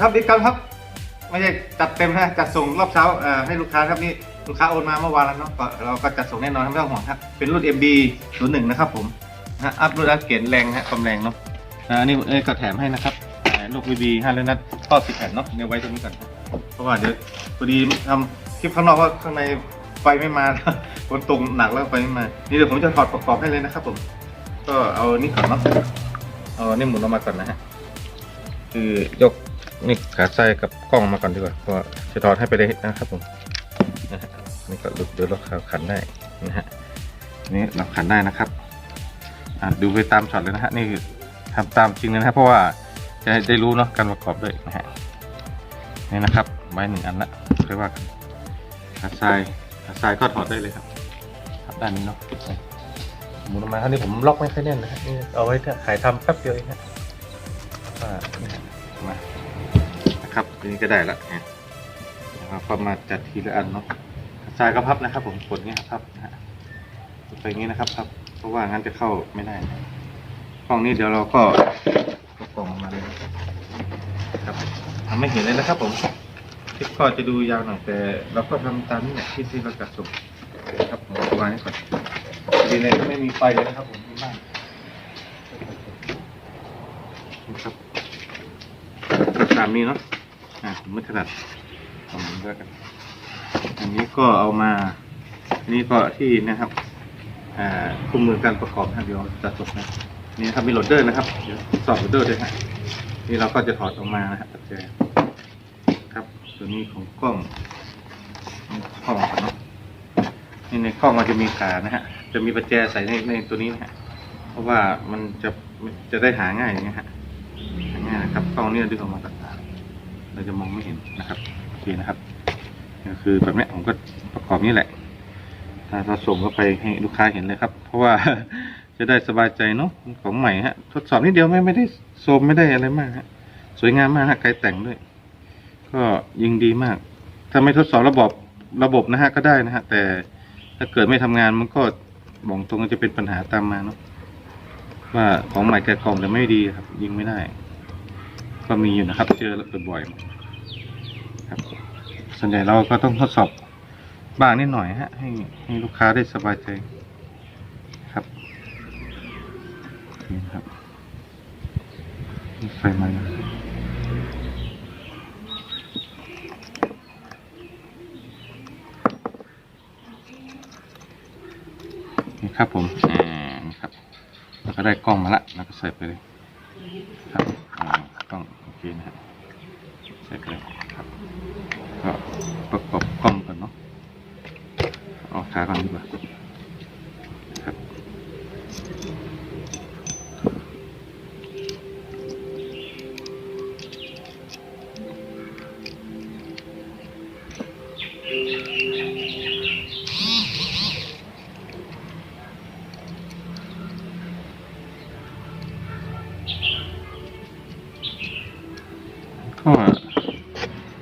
ครับบิ๊กครับครับ ไม่ใช่จัดเต็มนะจัดส่งรอบเช้าให้ลูกค้าครับนี่ลูกค้าโอนมาเมื่อวานแล้วเนาะเราก็จัดส่งแน่นอนไม่ต้องห่วงครับเป็นรุ่น MB 01นะครับผมนะฮะอัพรุ่นอัพเกรดแรงฮะความแรงเนาะอันนี้เอ้ยก็แถมให้นะครับอ่าลูก VB 5เลยนัดข้อ10แผ่นเนาะเดี๋ยวไว้ตรงนี้ก่อนเพราะว่าเดี๋ยวพอดีทำคลิปข้างนอกว่าข้างในไฟไม่มาฝนตกหนักแล้วไฟไม่มา นี่เดี๋ยวผมจะถอดประกอบให้เลยนะครับผม ก็เอานี่ก่อนเนาะเอานี่หมุนออกมาก่อนนะฮะคือยก นี่ขาใส่กับกล้องมาก่อนดีกว่าเพราะจะถอดให้ไปเลยนะครับผมนะฮะนี่ก็ดูเดี๋ยวเราขันได้นะฮะนี่เราขันได้นะครับดูไปตามช็อตเลยนะฮะนี่คือทำตามจริงเลยนะครับเพราะว่าจะได้รู้เนาะการประกอบด้วยนะฮะนี่นะครับไว้หนึ่งอันละเรียกว่ากันขาใส่ขาใส่ก็ถอดได้เลยครับครับด้านนี้เนาะหมุนออกมาคราวนี้ผมล็อกไม่ค่อยแน่นนะฮะนี่เอาไว้ถ้าขายทำแป๊บเดียวเองฮะ ตรงนี้ก็ได้ละเนี่ยนะครับก็มาจัดทีละอันเนาะทรายก็พับนะครับ ผมกดเงี้ยครับพับนะฮะไปอย่างนี้นะครับพับเพราะว่างั้นจะเข้าไม่ได้กล้องนี้เดี๋ยวเราก็ก็กล่องมาเลยนะครับทำไม่เห็นเลยนะครับ ผมคลิปก็จะดูยาวหน่อยแต่ เราก็ทำตามนี่แหละที่ที่เราจัดส่งครับผมวางไว้ก่อนดีเลยไม่มีไฟเลยนะครับ ผมที่บ้านครับตามนี้เนาะ อะผมไม่ถนัดทำมันก็กันอันนี้ก็เอามา อันนี้ก็ที่นะครับอ่าคุมมือการประกอบนะเดี๋ยวจัดจบนะนี่ครับมีโหลดเดอร์นะครับเดี๋ยวสอบโหลดเดอร์ด้วยฮะนี่เราก็จะถอดออกมานะฮะปัจจัยครับตัวนี้ของกล้องนี่กล้องเนาะนี่ในกล้องมันจะมีขานะฮะ จะมีประแจใส่ในในตัวนี้นะฮะ เพราะว่ามันจะจะได้หาง่ายอย่างเงี้ยฮะง่ายนะครับกล้องนี่ดึงออกมาต่างๆ เราจะมองไม่เห็นนะครับโอเคนะครับก็คือแบบนี้ผมก็ประกอบนี่แหละถ้าเราส่งเข้าไปให้ลูกค้าเห็นเลยครับ เพราะว่าจะได้สบายใจเนาะของใหม่ฮะ ทดสอบนิดเดียวไม่ไม่ได้โซมไม่ได้อะไรมากฮะสวยงามมากฮะไกลแต่งด้วย ก็ยิงดีมาก ถ้าไม่ทดสอบระบบระบบนะฮะก็ได้นะฮะ แต่ถ้าเกิดไม่ทำงานมันก็บอกตรงจะเป็นปัญหาตามมาเนาะว่าของใหม่แกะกล่องแต่ไม่ดีครับ ยิงไม่ได้ ก็มีอยู่นะครับ เจอบ่อยๆครับส่วนใหญ่เราก็ต้องทดสอบบ้างนิดหน่อยฮะให้ให้ลูกค้าได้สบายใจครับนี่ครับไฟมาแล้วนี่ครับผมอ่านี่ครับเราก็ได้กล้องมาละแล้วก็ใส่ไปเลยครับ กล้องโอเคนะฮะใส่ไปเลยครับก็ประกอบกล้องก่อนเนาะเอาขาก่อนดีกว่า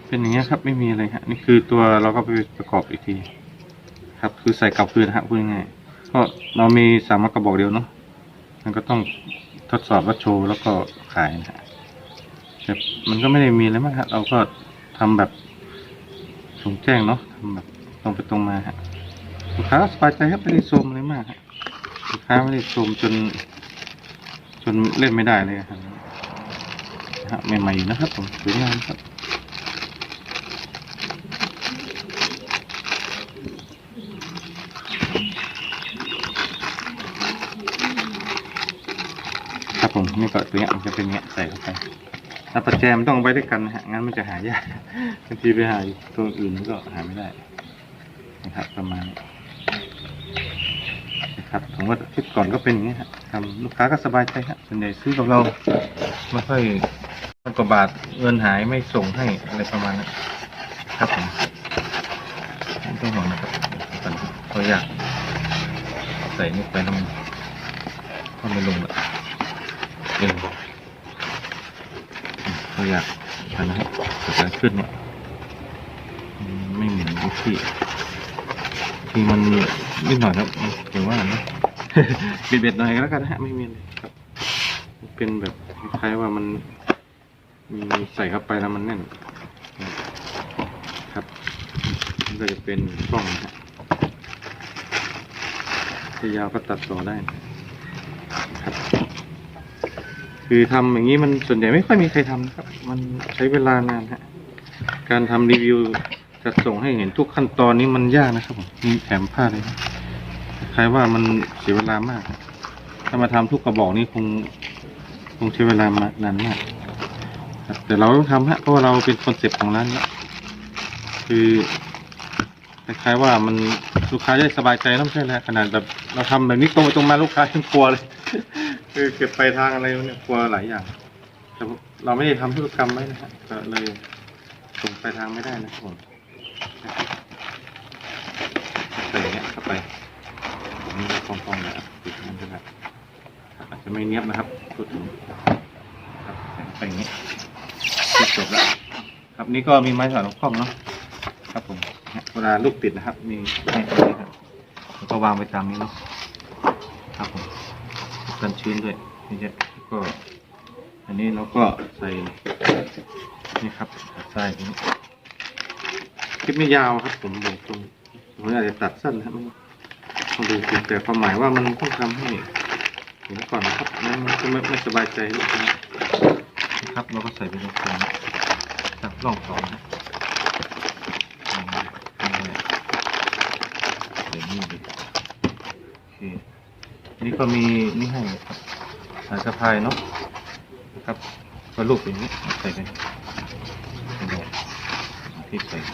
เป็นอย่างเงี้ยครับไม่มีอะไรฮะนี่คือตัวเราก็ไปประกอบอีกที ครับ คือใส่กลับคืนฮะพูดง่ายก็เรามีสามกระบอกเดียวเนาะมันก็ต้องทดสอบว่าโชว์แล้วก็ขายนะฮะแต่มันก็ไม่ได้มีอะไรมากฮะเราก็ทำแบบสงแจ้งเนาะทำแบบตรงไปตรงมาฮะลูกค้าสบายใจครับไม่ได้โซมอะไรมากฮะลูกค้าไม่ได้โซมจน จนเล่นไม่ได้เลยครับฮะใหม่ๆอยู่นะครับผมสวยงามครับ ครับผมนี่ก็ตัวเนี้ยมันจะเป็นเงี้ยใส่เข้าไปแล้วปัจแจมนต้องเอาไว้ด้วยกันนะฮะงั้นมันจะหายากบางทีไปหาตัวอื่นมันก็หาไม่ได้นะครับประมาณนี้นะครับผมว่าคลิปก่อนก็เป็นอย่างนี้ฮะทำลูกค้าก็สบายใจฮะส่วนใหญ่ซื้อกับเราไม่ค่อยพันกว่าบาทเงินหายไม่ส่งให้อะไรประมาณนั้นครับผมไม่ต้องห่วงนะครับก่อนก็อยากใส่นี่ไปแล้วมันก็ไม่ลงและ เออเขาอยากอันนั้เกิดอะไรขึ้นเนี่ยไม่เหมือนทุกที่ที่มันนิดหน่อยครับถือว่านะเบ็ดๆหน่อยก็แล้วกันนะฮะไม่มีเลยครับ เป็นแบบคล้ายๆว่ามันมีใส่เข้าไปแล้วมันแน่นครับมันก็จะเป็นกล้องนะฮะจะยาวก็ตัดต่อได้ คือทำอย่างนี้มันส่วนใหญ่ไม่ค่อยมีใครทำนะครับ มันใช้เวลานานฮะการทำรีวิวจะส่งให้เห็นทุกขั้นตอนนี้มันยากนะครับผมมีแถมผ้าเลยคล้ายว่ามันเสียเวลามาก ถ้ามาทำทุกกระบอกนี่คงคงใช้เวลามานานมากครับแต่เราต้องทำฮะเพราะว่าเราเป็นคอนเซ็ปต์ของร้านแล้คือคล้ายๆว่ามันลูกค้าจะได้สบายใจต้องใช่แล้วขนาดแบบเราทำแบบนี้ตรงไปตรงมาลูกค้ายังกลัวเลย คือเก็บไปทางอะไรเนี่ยกลัวหลายอย่างแต่เราไม่ได้ทำธุรกรรมไว้นะฮะก็เลยส่งไปทางไม่ได้นะครับผมใส่อย่างเงี้ยเข้าไปอันนี้ก็ฟองๆนะครับปิดมันจะแบบอาจจะไม่เนียบนะครับพูดถึงครับใส่เข้าไปอย่างนี้จบแล้วครับนี่ก็มีไม้สานของคอมเนาะครับผมเวลาลูกติดนะครับ มีให้ตรงนี้ครับแล้วก็วางไปตามนี้เนาะ กันชื้นด้วยนี่จะแล้วก็อันนี้เราก็ใส่นี่ครับใส่ตรงนี้คลิปไม่ยาวครับ ผมบอกตรงผมอาจจะตัดสั้นครับต้องดูแต่ความหมายว่ามันต้องทำให้เห็นก่อนนะครับไม่งั้นก็ไม่ไม่สบายใจนะครับเราก็ใส่ไปตรงกลางจับร่องสองนะอืมนี่แหละใส่นี่ดิโอเค นี่ก็มีนี่ให้ครับสายสะพายเนาะนะครับก็ลูกอย่างนี้ใส่ไปที่ใส่มั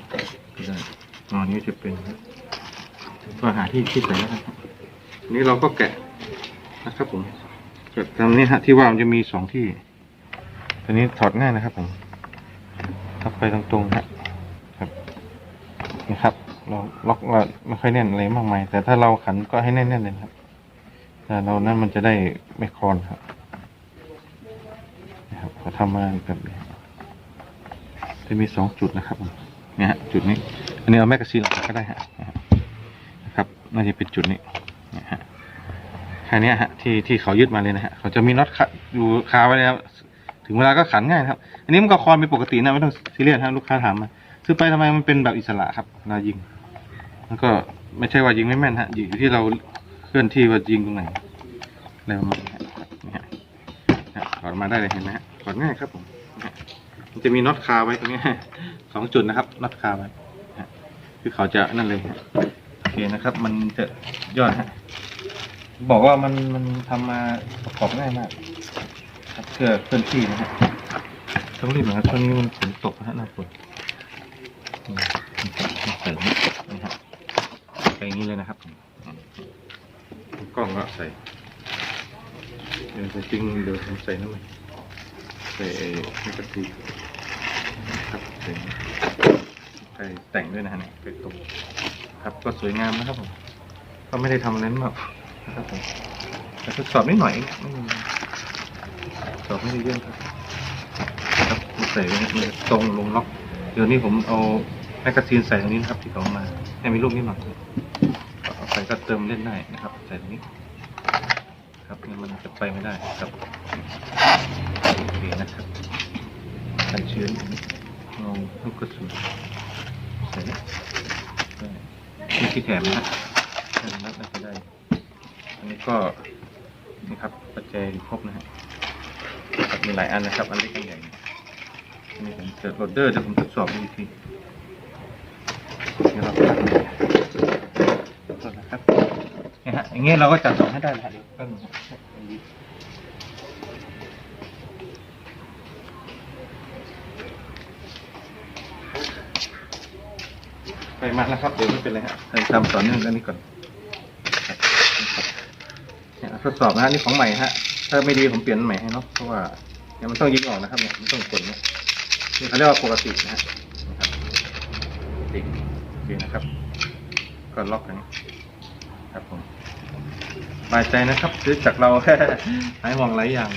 นก็ได้อ๋อนี้จะเป็นก็หาที่ที่ใส่แล้วครับนี้เราก็แกะนะครับผมจะทำนี้ฮะที่ว่ามันจะมีสองที่ตัวนี้ถอดง่ายนะครับผมทับไปตรงๆฮะครับนี่ครับ เราล็อกเราไม่ค่อยแน่นอะไรมากมาย แต่ถ้าเราขันก็ให้แน่นๆเลยครับ แต่เรานั้นมันจะได้ไม่คลอนครับนะครับเขาทำมาแบบนี้จะมีสองจุดนะครับเนี่ยฮะจุดนี้ อันนี้เอาแมกกาซีนออกก็ได้ฮะนะครับน่าจะเป็นจุดนี้นี่ยฮะแค่นี้ฮะที่ที่เขายึดมาเลยนะฮะเขาจะมีน็อตอยู่คาไว้แล้วถึงเวลาก็ขันง่ายครับ อันนี้มันก็คลอนเป็นปกตินะไม่ต้องซีเรียสฮะลูกค้าถามมา ซื้อไปทำไมมันเป็นแบบอิสระครับเวลายิงมันก็ไม่ใช่ว่ายิงไม่แม่นฮะอยู่ที่เราเคลื่อนที่ว่ายิงตรงไหนอะไรประมาณนี้นะฮะถอดมาได้เลยเห็นไหมฮะถอดง่ายครับผมมันจะมีน็อตคาไว้ตรงนี้สองจุดนะครับน็อตคาไว้คือเขาจะนั่นเลยโอเคนะครับ มันจะยอดฮะบอกว่ามันมันทำมาประกอบง่ายมากครับเพื่อเคลื่อนที่นะฮะต้องรีบนะครับช่วงนี้มันฝนตกนะฮะน้าฝนอืมใส่นี่นะฮะใส่ อย่างนี้เลยนะครับกล้องก็ใส่เดี๋ยวจะจริงเดี๋ยวผมใส่น้ำมันใส่ไอ้นี่กระตีครับใส่ใส่แต่งด้วยนะฮะเนี่ยไปตรงครับก็สวยงามนะครับผมก็ไม่ได้ทำอะไรมากนะครับผมแต่ทดสอบนิดหน่อยเองไม่มีสอบไม่ได้เยอะครับครับใส่ไว้ตรงลงล็อก เดี๋ยวนี้ผมเอาแมกกาซีนใส่ตรงนี้นะครับที่เขาเอามาให้มีลูกนิดหน่อย เติมเล่นได้นะครับ ใส่ตรงนี้ ครับงั้นมันจะไปไม่ได้ครับโอเคนะครับกันชื้นเอาลูกกระสุนใส่นี่ที่แถมนะแค่นั้นน่าจะได้ อันนี้ก็นี่ครับปัจจัยครบนะฮะครับมีหลายอันนะครับ อันเล็กอันใหญ่อันนี้ผมจะโหลดเดอร์จะผมทดสอบดูอีกทีเดี๋ยวเราตัดเลยขอโทษนะครับ เนี่ยฮะ อย่างเงี้ยเราก็จัดส่งให้ได้แล้วเดี๋ยวแป๊บนึงไปมาแล้วครับ เดี๋ยวไม่เป็นไรฮะให้ทำต่อเนื่องด้านนี้ก่อนเนี่ยทดสอบนะฮะนี่ของใหม่ฮะ ถ้าไม่ดีผมเปลี่ยนใหม่ให้เนาะเพราะว่าเนี่ยมันต้องยิงออกนะครับเนี่ยมันต้องกดเนี่ยนี่เขาเรียกว่าปกตินะฮะติดโอเคนะครับ ก็ล็อกอย่างนี้ครับผม สบายใจนะครับซื้อจากเรา หายห่วงหลายอย่าง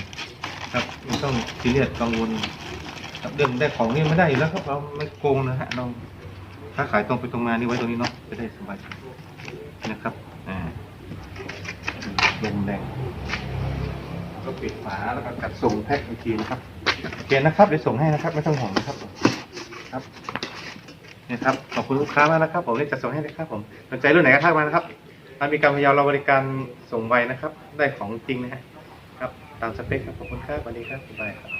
ครับไม่ต้องซีเรียสกังวลครับเรื่องได้ของนี่ไม่ได้อยู่แล้วครับเราไม่โกงนะฮะเราถ้าขายตรงไปตรงมานี่ไว้ตรงนี้เนาะจะได้สบายใจนะครับอ่าลมแรงก็ปิดฝาแล้วก็จัดส่งแพ็คอีกทีนะครับโอเคนะครับเดี๋ยวส่งให้นะครับ ไม่ต้องห่วงนะครับ ครับนี่ครับขอบคุณลูกค้ามากนะครับ ผมได้จัดส่งให้นะครับผมสนใจรุ่นไหนก็ทักมานะครับ ทามีการพยายามเราบริการส่งไวนะครับ ได้ของจริงนะฮะครับ ตามสเปคครับขอบคุณครับสวัสดีครับบ๊ายบายครับ